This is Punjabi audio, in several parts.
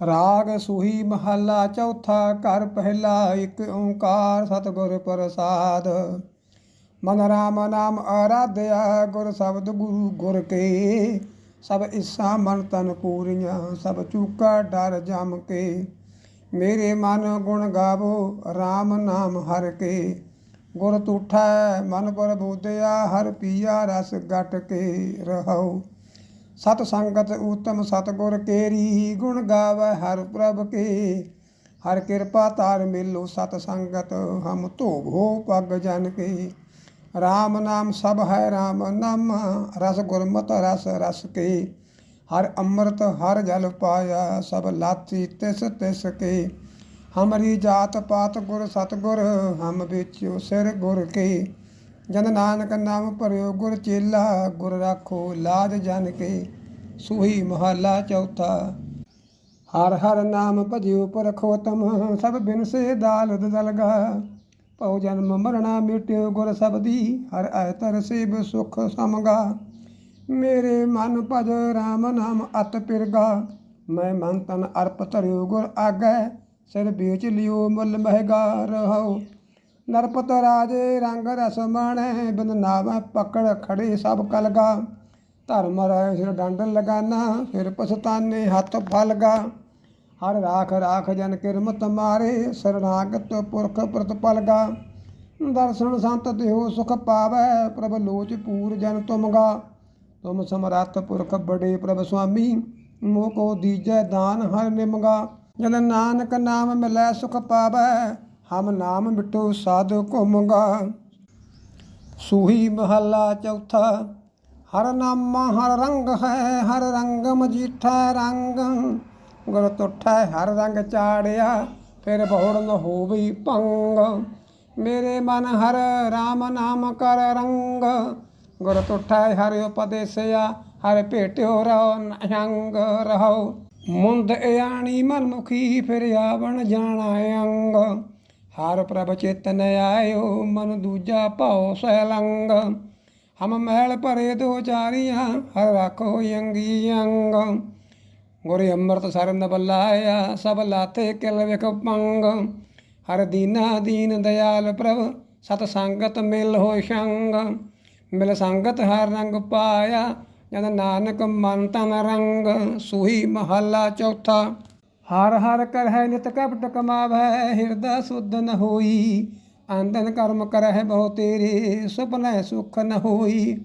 ਰਾਗ ਸੂਹੀ ਮਹੱਲਾ ਚੌਥਾ ਘਰ ਪਹਿਲਾ ਇੱਕ ਓੰਕਾਰ ਸਤਿਗੁਰ ਪ੍ਰਸਾਦ। ਮਨ ਰਾਮ ਨਾਮ ਆਰਾਧਿਆ ਗੁਰ ਸ਼ਬਦ ਗੁਰੂ ਗੁਰ ਕੇ। ਸਭ ਇਸਾ ਮਨ ਤਨ ਪੂਰੀਆਂ, ਸਭ ਚੂਕਾ ਡਰ ਜਮ ਕੇ। ਮੇਰੇ ਮਨ ਗੁਣ ਗਾਵੋ RAM ਨਾਮ ਹਰ ਕੇ। ਗੁਰ ਤੂਠੈ ਮਨ ਪ੍ਰਬੋਧਿਆ, ਹਰ ਪੀਆ ਰਸ ਗਟ ਕੇ ਰਹੋ ਸਤ ਸੰਗਤ ਉਤਮ ਸਤਗੁਰ ਕੇਰੀ ਗੁਣ ਗਾਵੈ ਹਰ ਪ੍ਰਭ ਕੇ। ਹਰ ਕਿਰਪਾ ਤਾਰ ਮਿਲੋ ਸਤ ਸੰਗਤ, ਹਮ ਧੋਭੋ ਪਗ ਜਨ ਕੇ। RAM ਨਾਮ ਸਭ ਹੈ RAM ਨਾਮ, ਰਸ ਗੁਰਮਤ ਰਸ ਰਸ ਕੇ। ਹਰ ਅੰਮ੍ਰਿਤ ਹਰ ਜਲ ਪਾਇਆ ਸਭ ਲਾਤੀ ਤਿਸ ਤਿਸ ਕੇ। ਹਮਰੀ ਜਾਤ ਪਾਤ ਗੁਰ ਸਤਗੁਰ, ਹਮ ਵਿੱਚ ਸਿਰ ਗੁਰ ਕੇ। ਜਨ ਨਾਨਕ ਨਾਮ ਭਰਿਓ, ਗੁਰ ਚੇਲਾ, ਗੁਰ ਰਾਖੋ, ਲਾਜ ਜਨ ਕੇ, ਸੂਹੀ ਮਹੱਲਾ ਚੌਥਾ। ਹਰ ਹਰ ਨਾਮ ਭਜਿਓ ਪਰਖੋਤਮ, ਸਭ ਬਿਨ ਸੇ ਦਾਲਦ ਦਲਗਾ। ਭਉ ਜਨਮ ਮਰਣਾ ਮਿਟਿਓ ਗੁਰ ਸਬਦੀ, ਹਰ ਆਇ ਤਰ ਸੇਬ ਸੁਖ ਸਮਗਾ। ਮੇਰੇ ਮਨ ਭਜ RAM ਨਾਮ ਅਤ ਪਿਰਗਾ, ਮੈਂ ਮਨ ਤਨ ਅਰਪ ਧਰਿਓ ਗੁਰ ਆਗੈ, ਸਿਰ ਵੇਚ ਲਿਓ ਮੁੱਲ ਮਹਿਗਾ ਰਹੋ ਨਰਪਤ ਰਾਜੇ ਰੰਗ ਰਸ ਮਾਣੈ, ਬਿਨ ਪਕੜ ਖੜੇ ਸਭ ਕਲਗਾ। ਧਰਮ ਰਾਇ ਸਿਰ ਡੰਡ ਲਗਾਨਾ, ਫਿਰ ਪਸਤਾਨੇ ਹੱਥ ਫਲਗਾ। ਹਰ ਰਾਖ ਰਾਖ ਜਨ ਕਿਰਮਤ ਮਾਰੇ, ਸਰਨਾਗਤ ਪੁਰਖ ਪ੍ਰਤਪਲਗਾ ਦਰਸ਼ਨ ਸੰਤ ਦੇਹੋ ਸੁਖ ਪਾਵੈ, ਪ੍ਰਭ ਲੋਚ ਪੂਰ ਜਨ ਤੁਮਗਾ। ਤੁਮ ਸਮਰੱਥ ਪੁਰਖ ਬੜੇ ਪ੍ਰਭ ਸੁਆਮੀ, ਮੋਹ ਕੋ ਦੀਜੈ ਦਾਨ ਹਰ ਨਿਮਗਾ। ਜਦ ਨਾਨਕ ਨਾਮ ਮਿਲੈ ਸੁਖ ਪਾਵੈ ਹਮ ਨਾਮ ਮਿਟੋ ਸਾਧੂ ਘੁੰਮਗਾ ਸੂਹੀ ਮਹੱਲਾ ਚੌਥਾ, ਹਰ ਨਾਮ ਹਰ ਰੰਗ ਹੈ, ਹਰ ਰੰਗ ਮਜੀਠਾ ਰੰਗ। ਗੁਰ ਤੁਠੈ ਹਰ ਰੰਗ ਚਾੜਿਆ, ਫਿਰ ਬਹੁੜ ਨ ਹੋਵੀ ਭੰਗ ਮੇਰੇ ਮਨ ਹਰ RAM ਨਾਮ ਕਰ ਰੰਗ। ਗੁਰ ਤੁਠਾ ਹਰਿ ਉਪਦੇਸਿਆ, ਹਰ ਭੇਟਿਓ ਰਹੁ ਨਹੰਗ ਰਹੋ। ਮੁੰਦ ਇਆਣੀ ਮਨਮੁਖੀ, ਫਿਰ ਆਵਣ ਜਾਣਾ ਅੰਗ। ਹਰ ਪ੍ਰਭ ਚੇਤਨ ਆਇਓ, ਮਨ ਦੂਜਾ ਭਉ ਸੈਲੰਗ ਹਮ ਮਹਿਲ ਭਰੇ ਦੋ ਚਾਰੀਆਂ, ਹਰ ਰੱਖੋ ਅੰਗੀ ਅੰਗ। ਗੁਰ ਅੰਮ੍ਰਿਤ ਸਰਨ ਬਲਾਇਆ, ਸਭ ਲਾਤੇ ਕਿਲ ਵਿਖ ਪੰਗ। ਹਰ ਦੀਨਾ ਦੀਨ ਦਇਆਲ ਪ੍ਰਭ, ਸਤ ਸੰਗਤ ਮਿਲ ਹੋ ਸੰਗ। ਮਿਲ ਸੰਗਤ ਹਰ ਰੰਗ ਪਾਇਆ ਜਦ ਨਾਨਕ ਮਨ ਤਨ ਰੰਗ। ਸੂਹੀ ਮਹੱਲਾ ਚੌਥਾ। ਹਰ ਹਰ ਕਰਹਿ ਨਿਤ ਕਪਟ ਕਮਾਵੈ ਹਿਰਦਾ ਸੁਧ ਨ ਹੋਈ। ਆਂਦਨ ਕਰਮ ਕਰਹਿ ਬਹੁ ਤੇਰੇ ਸੁਪਨੈ ਸੁਖ ਨ ਹੋਈ।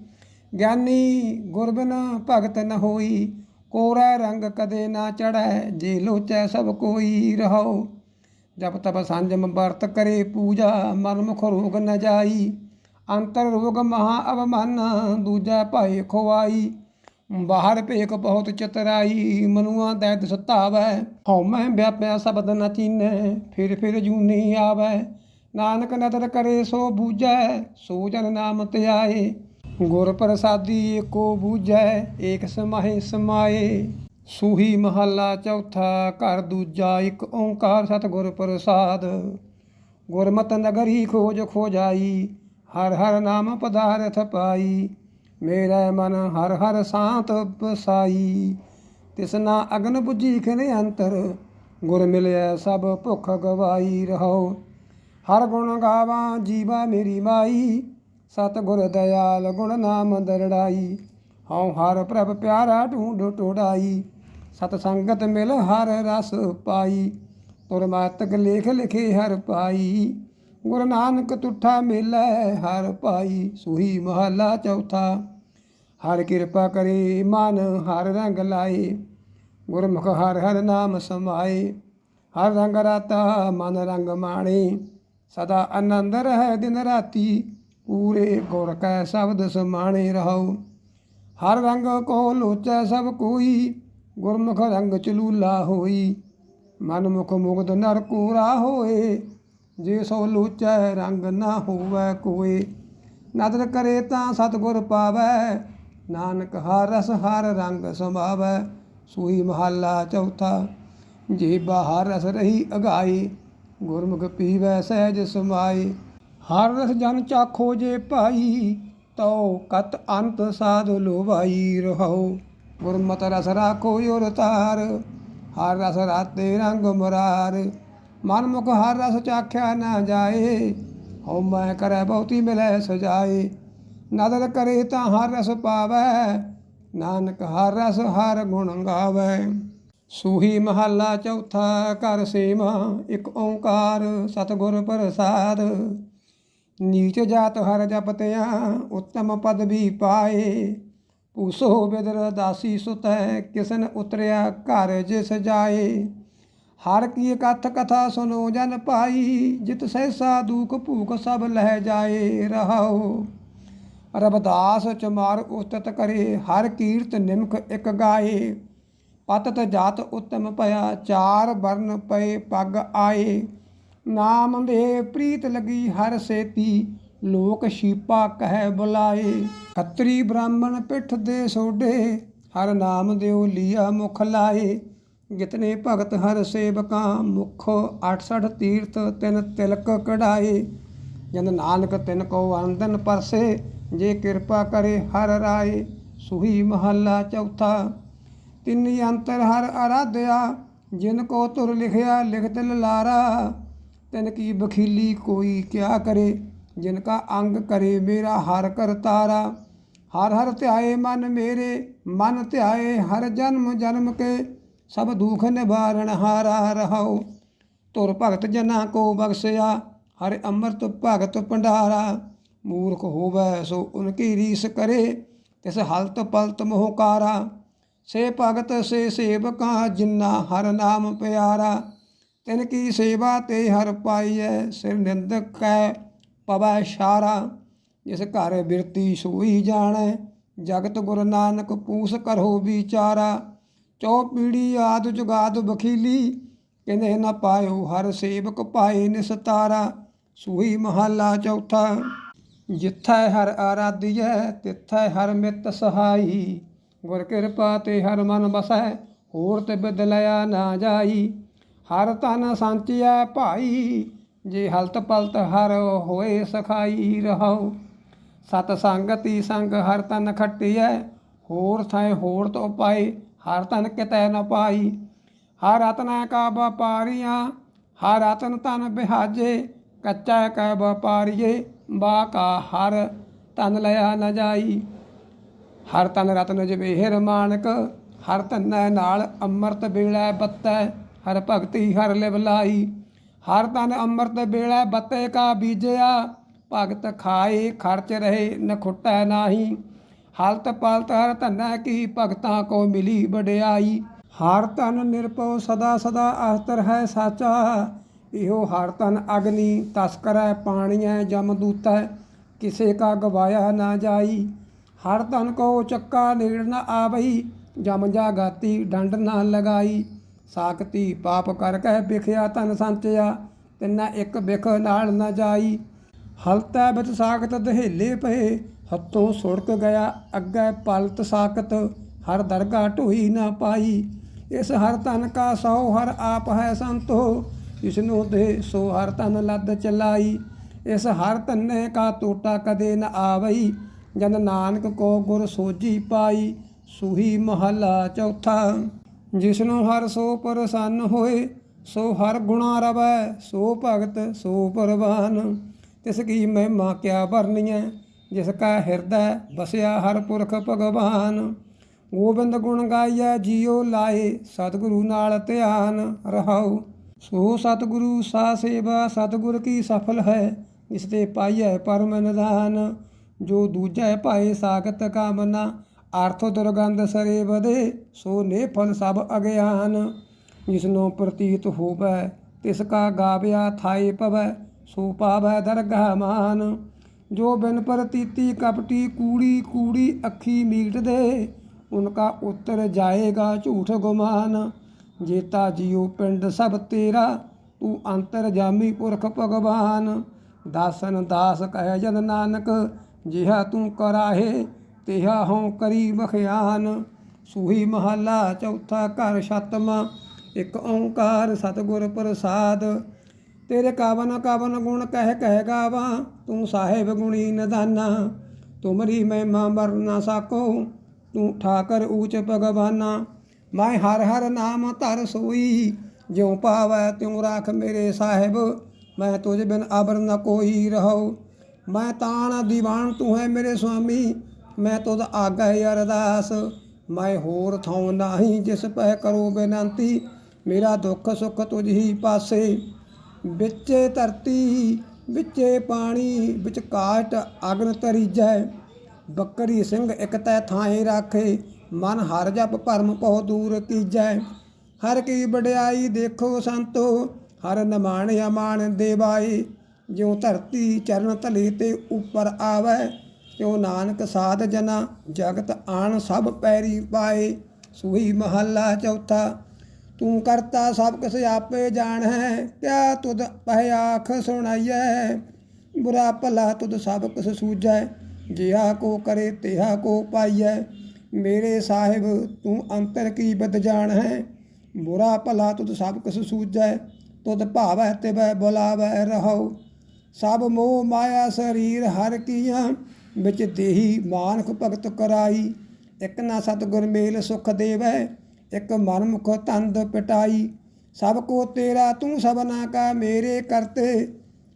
ਗਿਆਨੀ ਗੁਰਬਿਨ ਭਗਤ ਨ ਹੋਈ, ਕੋਰਾ ਰੰਗ ਕਦੇ ਨਾ ਚੜੈ ਜੇ ਲੋਚੈ ਸਭ ਕੋਈ ਰਹੋ ਜਪ ਤਪ ਸੰਜਮ ਵਰਤ ਕਰੇ ਪੂਜਾ ਮਨ ਮੁਖ ਰੋਗ ਨ ਜਾਈ। ਅੰਤਰ ਰੋਗ ਮਹਾ ਅਵਮਨ, ਦੂਜਾ ਭਾਈ ਖਵਾਈ ਬਾਹਰ ਭੇਕ ਬਹੁਤ ਚਤਰਾਈ, ਮਨੁਆ ਦੈਦ ਸਤਾਵੈ। ਹਉਮੈ ਵਿਆਪਿਆ ਸ਼ਬਦ ਨ ਚੀਨੈ, ਫਿਰ ਫਿਰ ਜੂਨੀ ਆਵੈ। ਨਾਨਕ ਨਦਰ ਕਰੇ ਸੋ ਬੂਝੈ ਸੋ ਜਨ ਨਾਮ ਧਿਆਏ। ਗੁਰ ਪ੍ਰਸਾਦੀ ਏਕੋ ਬੂਝੈ, ਏਕ ਸਮਾਹੇ ਸਮਾਏ। ਸੂਹੀ ਮਹੱਲਾ ਚੌਥਾ, ਘਰ ਦੂਜਾ ਇੱਕ ਓੰਕਾਰ ਸਤਿਗੁਰ ਪ੍ਰਸਾਦ। ਗੁਰਮਤ ਨਗਰੀ ਖੋਜ ਖੋਜਾਈ, ਹਰ ਹਰ ਨਾਮ ਪਦਾਰਥ ਪਾਈ। ਮੇਰਾ ਮਨ ਹਰ ਹਰ ਸਾਤ ਬਸਾਈ ਤਿਸਨਾ ਅਗਨ 부ਜੀ ਖਿਨੇ ਅੰਤਰ, ਗੁਰ ਮਿਲਿਆ ਸਭ ਭੁੱਖ ਗਵਾਈ ਰਹੋ। ਹਰ ਗੁਣ ਗਾਵਾਂ ਜੀਵਾ ਮੇਰੀ ਮਾਈ ਸਤ ਗੁਰ ਦਇਆਲ ਗੁਣ ਨਾਮ ਦਰੜਾਈ। ਹਉ ਹਰ ਪ੍ਰਭ ਪਿਆਰਾ ਢੂੰਡ ਟੋੜਾਈ ਸਤ ਸੰਗਤ ਮਿਲ ਹਰ ਰਸ ਪਾਈ। ਤੁਰ ਮਾਤਕ ਲੇਖ ਲਿਖੇ ਹਰ ਪਾਈ, ਗੁਰੂ ਨਾਨਕ ਤੁਠਾ ਮਿਲੈ ਹਰ ਪਾਈ। ਸੂਹੀ ਮਹੱਲਾ ਚੌਥਾ ਹਰ ਕਿਰਪਾ ਕਰੇ, ਮਨ ਹਰ ਰੰਗ ਲਾਏ। ਗੁਰਮੁਖ ਹਰ ਹਰ ਨਾਮ ਸਮਾਏ। ਹਰ ਰੰਗ ਰਾਤਾ ਮਨ ਰੰਗ ਮਾਣੇ। ਸਦਾ ਆਨੰਦ ਰਹਿ ਦਿਨ ਰਾਤੀ। ਪੂਰੇ ਗੁਰ ਕੈ ਸ਼ਬਦ ਸਮਾਣੇ ਰਹੋ। ਹਰ ਰੰਗ ਕੋ ਲੋਚੈ ਸਭ ਕੋਈ। ਗੁਰਮੁਖ ਰੰਗ ਚਲੂਲਾ ਹੋਈ। ਮਨ ਮੁਖ ਮੁਗਧ ਨਰ ਕੂਰਾ ਹੋਏ। ਜੇ ਸੋ ਲੋਚੈ ਰੰਗ ਨਾ ਹੋਵੈ ਕੋਏ ਨਦਰ ਕਰੇ ਤਾਂ ਸਤਿਗੁਰ ਪਾਵੈ। ਨਾਨਕ ਹਰ ਰਸ ਹਰ ਰੰਗ ਸਮਾਵੈ ਸੂਈ ਮਹੱਲਾ ਚੌਥਾ, ਜੇ ਹਰ ਰਸ ਰਹੀ ਅਗਾਈ ਗੁਰਮੁਖ ਪੀਵੈ ਸਹਿਜ ਸਮਾਏ ਹਰ ਰਸ ਜਨ ਚਾਖੋ ਜੇ ਭਾਈ ਤਉ ਕਤ ਅੰਤ ਸਾਧ ਲੋਵਾਈ ਰਹੋ ਗੁਰਮਤਿ ਰਸ ਰਾਖੋ ਯੁਰ ਤਾਰ, ਹਰ ਰਸ ਰਾਤੇ ਰੰਗ ਮੁਰਾਰ। ਮਨ ਮੁਖ ਹਰ ਰਸ ਚਾਖਿਆ ਨਾ ਜਾਏ, ਹਉ ਮੈਂ ਕਰੈ ਬਹੁਤੀ ਮਿਲੈ ਸਜਾਏ। ਨਦਰ ਕਰੇ ਤਾਂ ਹਰ ਰਸ ਪਾਵੈ, ਨਾਨਕ ਹਰ ਰਸ ਹਰ ਗੁਣ ਗਾਵੈ। ਸੂਹੀ ਮਹੱਲਾ ਚੌਥਾ ਕਰ ਸੇਵਾ ਇੱਕ ਓੰਕਾਰ ਸਤਿਗੁਰ ਪ੍ਰਸਾਦ। ਨੀਚ ਜਾਤ ਹਰ ਜਪਤਿਆ, ਉੱਤਮ ਪਦਵੀ ਪਾਏ। ਪੂਸੋ ਬਿਦਰ ਦਾਸੀ ਸੁਤੈ, ਕਿਸਨ ਉਤਰਿਆ ਘਰ ਜਿਸ ਜਾਏ। ਹਰ ਕੀ ਕਥ ਕਥਾ ਸੁਨੋ ਜਨ ਪਾਈ, ਜਿਤ ਸਹਿਸਾ ਦੁਖ ਭੂਖ ਸਭ ਲਹਿ ਜਾਏ ਰਹਾਓ ਰਬਦਾਸ ਚਮਾਰ ਉਸਤਤ ਕਰੇ, ਹਰ ਕੀਰਤ ਨਿਮਕ ਇਕ ਗਾਏ। ਪਤਤ ਜਾਤ ਉਤਮ ਭਇਆ, ਚਾਰ ਵਰਨ ਪਏ ਪੱਗ ਆਏ। ਨਾਮ ਦੇ ਪ੍ਰੀਤ ਲਗੀ ਹਰ ਸੇਤੀ, ਲੋਕ ਸ਼ੀਪਾ ਕਹਿ ਬੁਲਾਏ। ਖੱਤਰੀ ਬ੍ਰਾਹਮਣ ਪਿੱਠ ਦੇ ਸੋਡੇ ਹਰ ਨਾਮ ਦਿਓ ਲੀਆ ਮੁਖ ਲਾਏ। ਜਿਤਨੇ ਭਗਤ ਹਰ ਸੇਵਕਾਂ, ਮੁਖ 68 ਤੀਰਥ ਤਿਨ ਤਿਲਕ ਕਢਾਏ। ਜਨ ਨਾਨਕ ਤਿਨ ਕੋ ਆਨੰਦਨ ਪਰਸੇ ਜੇ ਕਿਰਪਾ ਕਰੇ ਹਰ ਰਾਏ, ਸੁਹੀ ਮਹੱਲਾ ਚੌਥਾ। ਤਿੰਨ ਅੰਤਰ ਹਰ ਅਰਾਧਿਆ, ਜਿਨ ਕੋ ਤੁਰ ਲਿਖਿਆ ਲਿਖਤ ਲਾਰਾ ਤਿਨ ਕੀ ਬਖੀਲੀ ਕੋਈ ਕਿਆ ਕਰੇ, ਜਿਨ ਕਾ ਅੰਗ ਕਰੇ ਮੇਰਾ ਹਰ ਕਰਤਾਰਾ ਹਰ ਹਰ ਧਿਆਏ ਮਨ ਮੇਰੇ, ਮਨ ਧਿਆਏ ਹਰ ਜਨਮ ਜਨਮ ਕੇ। ਸਭ ਦੁਖ ਨਿਵਾਰਣ ਹਾਰਾ ਰਹਾਉ। ਤੁਰ ਭਗਤ ਜਨਾ ਕੋ ਬਖਸਿਆ, ਹਰ ਅੰਮ੍ਰਿਤ ਭਗਤ ਭੰਡਾਰਾ। ਮੂਰਖ ਹੋਵੈ ਸੋ ਉਨਕੀ ਰੀਸ ਕਰੇ, ਤਿਸ ਹਲਤ ਪਲਤ ਮੋਹਕਾਰਾ ਸੇ ਭਗਤ ਸੇ ਸੇਵਕਾਂ ਜਿਨ੍ਹਾਂ ਹਰ ਨਾਮ ਪਿਆਰਾ। ਤਿਨ ਕੀ ਸੇਵਾ ਤੇ ਹਰ ਪਾਈਐ, ਸਿਰ ਨਿੰਦਕ ਕੈ ਪਵੈ ਸ਼ਾਰਾ ਜਿਸ ਘਰ ਬਿਰਤੀ ਸੋਈ ਜਾਣੈ, ਜਗਤ ਗੁਰ ਨਾਨਕ ਪੂਸ ਕਰੋ ਵਿਚਾਰਾ। ਚੌ ਪੀੜੀ ਆਦ ਜੁਗਾਦ ਬਖੀਲੀ ਕਹਿੰਦੇ ਨਾ ਪਾਇਓ ਹਰ ਸੇਵਕ ਪਾਏ ਨਿਸਤਾਰਾ। ਸੂਈ ਮਹੱਲਾ ਚੌਥਾ। ਜਿੱਥੈ ਹਰ ਆਰਾਧੀਐ, ਤਿੱਥੈ ਹਰ ਮਿਤ ਸਹਾਈ। ਗੁਰ ਕਿਰਪਾ ਤੇ ਹਰ ਮਨ ਬਸੈ ਹੋਰ ਤੇ ਬਦਲਿਆ ਨਾ ਜਾਈ। ਹਰ ਤਨ ਸੰਚਿਆ ਭਾਈ, ਜੇ ਹਲਤ ਪਲਤ ਹਰ ਹੋਏ ਸਖਾਈ ਰਹਾਉ। ਸਤ ਸੰਗਤੀ ਸੰਗ ਹਰ ਤਨ ਖਟਿਐ, ਹੋਰ ਥੈ ਹੋਰ ਤੋ ਪਾਈ ਹਰ ਤਨ ਕਿਤੈ ਨ ਪਾਈ। ਹਰ ਰਤਨਾ ਕਾ ਵਪਾਰੀਆਂ, ਹਰ ਰਤਨ ਤਨ ਬਿਹਾਜੇ, ਕੱਚਾ ਕੈ ਵਪਾਰੀਏ ਬਾ ਕਾ ਹਰ ਤਨ ਲਿਆ ਨ ਜਾਈ। ਹਰ ਤਨ ਰਤਨ ਜਵੇਹਰ ਮਾਨਕ, ਹਰ ਤਨੈ ਨਾਲ ਅੰਮ੍ਰਿਤ ਬੇੜਾ ਬੱਤੈ, ਹਰ ਭਗਤੀ ਹਰ ਲਿਵਲਾਈ ਹਰ ਤਨ ਅੰਮ੍ਰਿਤ ਬੇੜਾ ਬੱਤੇ ਕਾ ਬੀਜਿਆ, ਭਗਤ ਖਾਏ ਖਰਚ ਰਹੇ ਨ ਖੁੱਟੈ ਨਾਹੀ। ਹਲਤ ਪਲਤ ਹਰ ਧਨੈ ਕੀ ਭਗਤਾਂ ਕੋ ਮਿਲੀ ਵਡਿਆਈ। ਹਰ ਤਨ ਨਿਰਭਉ ਸਦਾ ਸਦਾ ਅਸਤਰ ਹੈ ਸਾਚਾ ਇਹੋ ਹਰ ਤਨ ਅਗਨੀ ਤਸਕਰੈ ਪਾਣੀਐ ਜਮਦੂਤੈ ਕਿਸੇ ਕਾ ਗਵਾਇਆ ਨਾ ਜਾਈ। ਹਰ ਤਨ ਕੋ ਚੱਕਾ ਨੇੜ ਨ ਆਵਈ, ਜਮ ਜਾ ਗਾਤੀ ਡੰਡ ਨਾ ਲਗਾਈ। ਸਾਖਤੀ ਪਾਪ ਕਰ ਕਹਿ ਬਿਖਿਆ ਤਨ ਸੰਚਿਆ, ਤਿੰਨਾ ਇੱਕ ਵਿਖ ਨਾਲ ਨਾ ਜਾਈ। ਹਲਤੈ ਵਿੱਚ ਸਾਖਤ ਦਹੇਲੇ ਪਏ, ਹੱਥੋਂ ਸੁੜਕ ਗਿਆ ਅੱਗੇ ਪਲਤ ਸਾਖਤ, ਹਰ ਦਰਗਾ ਢੋਈ ਨਾ ਪਾਈ। ਇਸ ਹਰ ਤਨ ਕਾ ਸੋ ਹਰ ਆਪ ਹੈ ਸੰਤੋ ਇਸਨੂੰ ਦੇ ਸੋ ਹਰ ਧਨ ਲੱਦ ਚਲਾਈ ਇਸ ਹਰ ਤੰਨੇ ਕਾ ਟੋਟਾ ਕਦੇ ਨ ਆਵਈ ਜਨ ਨਾਨਕ ਕੋ ਗੁਰ ਸੋਜੀ ਪਾਈ ਸੁਹੀ ਮਹਲਾ ਚੌਥਾ ਜਿਸਨੂੰ ਹਰ ਸੋ ਪ੍ਰਸੰਨ ਹੋਏ ਸੋ ਹਰ ਗੁਣਾ ਰਵੈ ਸੋ ਭਗਤ ਸੋ ਪਰਵਾਨ ਤਿਸ ਕੀ ਮਹਿਮਾ ਕਿਆ ਵਰਨੀਐ ਜਿਸ ਕਾ ਹਿਰਦੈ ਬਸਿਆ ਹਰ ਪੁਰਖ ਭਗਵਾਨ ਗੋਬਿੰਦ ਗੁਣ ਗਾਈਐ ਜੀਉ ਲਾਏ ਸਤਿਗੁਰੂ ਨਾਲ ਧਿਆਨ ਰਹਾਉ ਸੋ ਸਤਿਗੁਰੂ ਸਾ ਸੇਵਾ, ਸਤਿਗੁਰ ਕੀ ਸਫਲ ਹੈ? ਇਸ ਤੇ ਪਾਈਐ ਪਰਮ ਨਿਧਾਨ, ਜੋ ਦੂਜੈ ਭਾਏ ਸਾਗਤ ਕਾਮਨਾ ਅਰਥ ਦੁਰਗੰਧ ਸਰੇ ਬਦੇ ਸੋ ਨੇ ਫਲ ਸਭ ਅਗਿਆਨ। ਜਿਸਨੂੰ ਪ੍ਰਤੀਤ ਹੋਵੈ, ਤਿਸ ਕਾ ਗਾਵਿਆ ਥਾਏ ਪਵੈ, ਸੋ ਪਾਵੈ ਦਰਗਾਹ ਮਾਨ। ਜੋ ਬਿਨ ਪ੍ਰਤੀਤੀ ਕਪਟੀ ਕੂੜੀ ਕੂੜੀ ਅੱਖੀ ਮੀਟ ਦੇ ਉਨਕਾ ਉੱਤਰ ਜਾਏਗਾ ਝੂਠ ਗੁਮਾਨ। ਜੇਤਾ ਜੀਉ ਪਿੰਡ ਸਭ ਤੇਰਾ, ਤੂੰ ਅੰਤਰ ਜਾਮੀ ਪੁਰਖ ਭਗਵਾਨ। ਦਾਸਨ ਦਾਸ ਕਹਿ ਜਨ ਨਾਨਕ, ਜਿਹਾ ਤੂੰ ਕਰਾਹੇ, ਤਿਹਾ ਹਉ ਕਰੀ ਬਖਿਆਨ ਸੂਹੀ ਮਹੱਲਾ ਚੌਥਾ ਘਰ ਛਤਮਾ ਇੱਕ ਓੰਕਾਰ ਸਤਿਗੁਰ ਪ੍ਰਸਾਦ। ਤੇਰੇ ਕਾਵਨ ਕਾਵਨ ਗੁਣ ਕਹਿ ਕਹਿ ਗਾਵਾਂ, ਤੂੰ ਸਾਹਿਬ ਗੁਣੀ ਨਦਾਨਾ ਤੁਮਰੀ ਮਹਿਮਾ ਮਰ ਨਾ ਸਾਕੋ, ਤੂੰ ਠਾਕਰ ਊਚ ਭਗਵਾਨਾ। ਮੈਂ ਹਰ ਹਰ ਨਾਮ ਧਰ ਸੋਈ, ਜਿਉ ਪਾਵੈ ਤਿਉ ਰਾਖ ਮੇਰੇ ਸਾਹਿਬ, ਮੈਂ ਤੁਝ ਬਿਨ ਅਬਰ ਨ ਕੋਈ ਰਹੋ। ਮੈਂ ਤਾਣ ਦੀਵਾਨ ਤੂੰ ਹੈ ਮੇਰੇ ਸੁਆਮੀ, ਮੈਂ ਤੁਧ ਆਗੈ ਅਰਦਾਸ। ਮੈਂ ਹੋਰ ਥਾਉ ਨਾਹੀ ਜਿਸ ਪੈ ਕਰੋ ਬੇਨੰਤੀ, ਮੇਰਾ ਦੁੱਖ ਸੁੱਖ ਤੁਝ ਹੀ ਪਾਸੇ। ਵਿੱਚੇ ਧਰਤੀ, ਵਿੱਚੇ ਪਾਣੀ, ਵਿੱਚ ਕਾਟ ਅਗਨ ਤਰੀਜੈ ਬੱਕਰੀ ਸਿੰਘ ਇਕ ਤੈ ਥਾਏ ਰਾਖੇ ਮਨ ਹਰ ਜਪ ਭਰਮ ਬਹੁ ਦੂਰ ਕੀਜੈ। ਹਰ ਕੀ ਵਡਿਆਈ ਦੇਖੋ ਸੰਤੋ, ਹਰ ਨਮਾਨ ਅਮਾਨ ਦੇਵਾਈ। ਜਿਉ ਧਰਤੀ ਚਰਨ ਧਲੇ ਤੇ ਉੱਪਰ ਆਵੈ, ਤਿਉ ਨਾਨਕ ਸਾਧ ਜਨਾ, ਜਗਤ ਆਣ ਸਭ ਪੈਰੀ ਪਾਏ। ਸੂਈ ਮਹੱਲਾ ਚੌਥਾ, ਤੂੰ ਕਰਤਾ ਸਭ ਕਿਸ ਆਪੇ ਜਾਣ ਹੈ ਕਿਆ ਤੁਧ ਪਹਿ ਆਖ ਸੁਣਾਈਐ। ਬੁਰਾ ਭਲਾ ਤੁਧ ਸਭ ਕਿਸ ਸੂਝੈ, ਜਿਹਾ ਕੋ ਕਰੇ ਤਿਹਾ ਕੋ ਪਾਈਐ। ਮੇਰੇ ਸਾਹਿਬ, ਤੂੰ ਅੰਤਰ ਕੀ ਬਦ ਜਾਣ ਹੈ? ਬੁਰਾ ਭਲਾ ਤੁਧ ਸਭ ਕਿਸ ਸੂਝੈ, ਤੁਧ ਭਾਵੈ ਤਿਵੈ ਬੁਲਾਵੈ ਰਹੋ। ਸਭ ਮੋਹ ਮਾਇਆ ਸਰੀਰ ਹਰ ਕੀਆਂ ਵਿੱਚ ਦੇਹੀ ਮਾਨਖ ਭਗਤ ਕਰਾਈ। ਇਕ ਨਾ ਸਤਿਗੁਰ ਮੇਲ ਸੁਖ ਦੇਵੈ, ਇਕ ਮਨ ਮੁਖ ਤੰਦ ਪਟਾਈ। ਸਭ ਕੋ ਤੇਰਾ ਤੂੰ ਸਭਨਾ ਕਾ ਮੇਰੇ ਕਰਤੇ,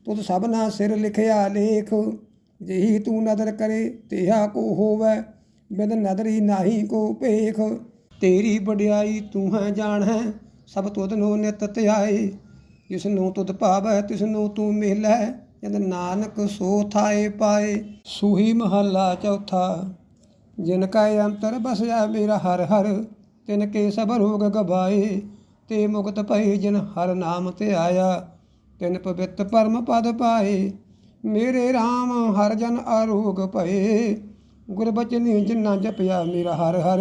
ਤੁਧ ਸਭਨਾ ਸਿਰ ਲਿਖਿਆ ਲੇਖ। ਜਿਹੀ ਤੂੰ ਨਦਰ ਕਰੇ, ਤਿਹਾ ਕੋ ਹੋਵੈ। ਬਿਨ ਨਦਰੀ ਨਾਹੀ ਕੋ ਭੇਖ। ਤੇਰੀ ਵਡਿਆਈ ਤੂੰ ਹੈ ਜਾਣ ਹੈ ਸਭ ਤੁਧ ਨੂੰ ਨਿਤ ਧਿਆਏ। ਜਿਸ ਨੂੰ ਤੁਧ ਭਾਵੈ ਤਿਸ ਨੂੰ ਤੂੰ ਮਿਲੈ, ਜਦ ਨਾਨਕ ਸੋ ਥਾਏ ਪਾਏ। ਸੂਹੀ ਮਹੱਲਾ ਚੌਥਾ, ਜਿਨ ਕਾ ਅੰਤਰ ਬਸਿਆ ਮੇਰਾ ਹਰ ਹਰ, ਤਿਨ ਕੇ ਸਭ ਰੋਗ ਗਵਾਏ। ਤੇ ਮੁਕਤ ਭਈ ਜਿਨ ਹਰ ਨਾਮ ਤੇ ਆਇਆ, ਤਿਨ ਪਵਿੱਤ ਪਰਮ ਪਦ ਪਾਏ। ਮੇਰੇ RAM ਹਰ ਜਨ ਆਰੋਗ ਭਏ। ਗੁਰਬਚਨੀ ਜਿਨਾ ਜਪਿਆ ਮੇਰਾ ਹਰ ਹਰ,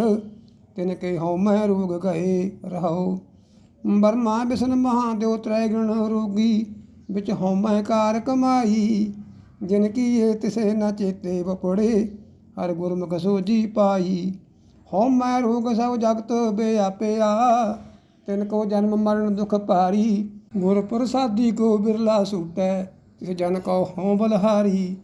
ਤਿਨ ਕੇ ਹਉ ਮੈਂ ਰੋਗ ਗਏ ਰਹੋ ਬਰਮਾ ਬਿਸ਼ਨ ਮਹਾਦੇਵ ਤ੍ਰੈ ਗੁਣ ਰੋਗੀ, ਵਿੱਚ ਹਉ ਮੈਂ ਕਾਰ ਕਮਾਈ। ਜਿਨ ਕੀ ਇਹ ਤਿਸੇ ਨ ਚੇਤੇ ਬਪੜੇ ਹਰ ਗੁਰਮੁਖ ਸੋਜੀ ਪਾਈ। ਹਉ ਮੈਂ ਰੋਗ ਸਭ ਜਗਤ ਬਿਆਪਿਆ, ਤਿਨ ਕੋ ਜਨਮ ਮਰਨ ਦੁਖ ਭਾਰੀ। ਗੁਰ ਪ੍ਰਸਾਦੀ ਕੋ ਬਿਰਲਾ ਸੂਟੈ, ਤਿਸ ਜਨ ਕੋ ਹਉ ਬਲਹਾਰੀ।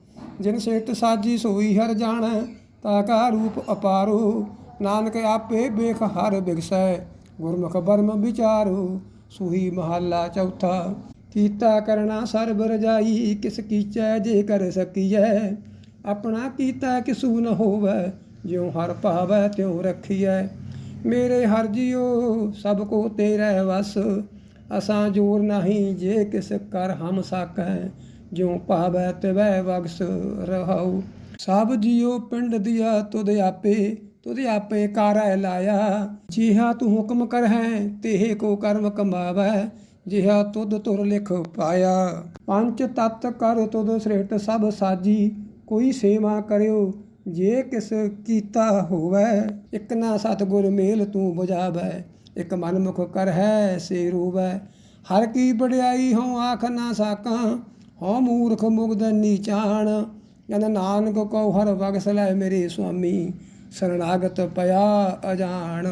ਜਿਨ ਸੇਤ ਸਾਜੀ ਸੋਈ ਹਰ ਜਾਣੈ, ਤਾ ਕਾ ਰੂਪ ਅਪਾਰੋ। ਨਾਨਕ ਆਪੇ ਬੇਖ ਹਰ ਬਿਗਸੈ, ਗੁਰਮੁਖ ਬਰਮ ਵਿਚਾਰੋ, ਸੂਹੀ ਮਹੱਲਾ ਚੌਥਾ। ਕੀਤਾ ਕਰਨਾ ਸਰਬ ਰਜਾਈ, ਕਿਸ ਕੀਚੈ ਜੇ ਕਰ ਸਕੀਐ? ਆਪਣਾ ਕੀਤਾ ਕਿਸੂ ਨ ਹੋਵੈ, ਜਿਉ ਹਰ ਭਾਵੈ ਤਿਉ ਰਖੀਐ। ਮੇਰੇ ਹਰ ਜਿਉ, ਸਭ ਕੋ ਤੇਰੇ ਵਸ, ਅਸਾਂ ਜੋਰ ਨਹੀਂ ਜੇ ਕਿਸ ਕਰ ਹਮ ਸਕੈ। ਜਿਉ ਭਾਵੈ ਤਿਵੈ ਵਗਸ ਰਹਾਉ। ਸਭ ਜਿਉ ਪਿੰਡ ਦਿਆ ਤੁਧ ਆਪੇ ਤੁਧ ਆਪੇ ਕਾਰੈ ਲਾਇਆ। ਜਿਹਾ ਤੂੰ ਹੁਕਮ ਕਰ ਹੈ ਤੇਹ ਕੋ ਕਰਮ ਕਮਾਵੈ, ਜਿਹਾ ਤੁਧ ਤੁਰ ਲਿਖ ਪਾਇਆ। ਪੰਜ ਤਤ ਕਰ ਤੁਧ ਸ੍ਰਿਸ਼ਟ ਸਭ ਸਾਜੀ, ਕੋਈ ਸੇਵਾ ਕਰਿਓ, ਜੇ ਕਿਸ ਕੀਤਾ ਹੋਵੈ। ਇਕ ਨਾ ਸਤਗੁਰ ਮੇਲ ਤੂੰ 부ਝਾਵੈ ਇਕ ਮਨ ਮੁਖ ਕਰ ਹੈ ਸੇ ਰੂਵੈ। ਹਰ ਕੀ ਵਡਿਆਈ ਹਉ ਆਖ ਨਾ ਸਾਕਾਂ ਹਉ ਮੂਰਖ ਮੁਗਦ ਨੀਚਾਣ ਜਨ ਨਾਨਕ ਕਉ ਹਰ ਬਗਸ ਲੈ ਮੇਰੇ ਸੁਆਮੀ ਸਰਣਾਗਤ ਪਿਆ ਅਜਾਣ।